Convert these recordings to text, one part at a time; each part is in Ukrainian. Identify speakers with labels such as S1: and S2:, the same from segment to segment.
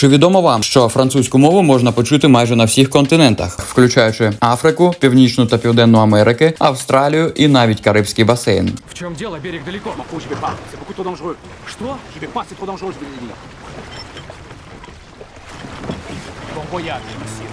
S1: Чи відомо вам, що французьку мову можна почути майже на всіх континентах, включаючи Африку, Північну та Південну Америки, Австралію і навіть Карибський басейн?
S2: В чому діло Берег далеко.
S3: M'en monsieur.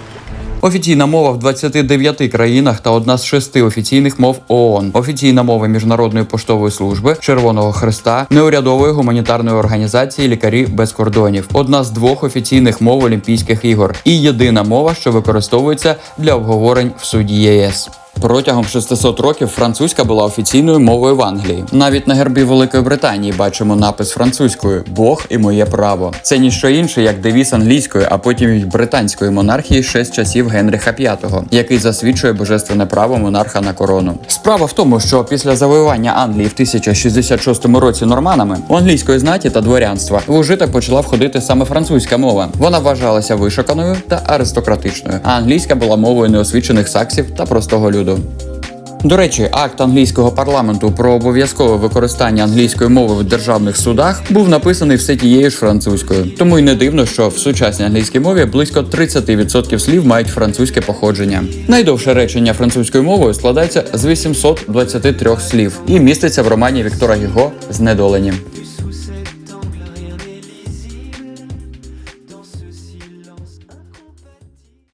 S1: Офіційна мова в 29 країнах та одна з шести офіційних мов ООН. Офіційна мова Міжнародної поштової служби, Червоного Христа, неурядової гуманітарної організації Лікарі без кордонів. Одна з двох офіційних мов Олімпійських ігор і єдина мова, що використовується для обговорень в суді ЄС. Протягом 600 років французька була офіційною мовою в Англії. Навіть на гербі Великої Британії бачимо напис французькою Бог і моє право. Це ніщо інше, як девіз англійської, а потім й британської монархії ще з часів Генріха V, який засвідчує божественне право монарха на корону. Справа в тому, що після завоювання Англії в 1066 році норманами у англійської знаті та дворянства в ужиток почала входити саме французька мова. Вона вважалася вишуканою та аристократичною, а англійська була мовою неосвічених саксів та простого люду. До речі, акт англійського парламенту про обов'язкове використання англійської мови в державних судах був написаний все тією ж французькою. Тому й не дивно, що в сучасній англійській мові близько 30% слів мають французьке походження. Найдовше речення французькою мовою складається з 823 слів і міститься в романі Віктора Гіго Знедолені.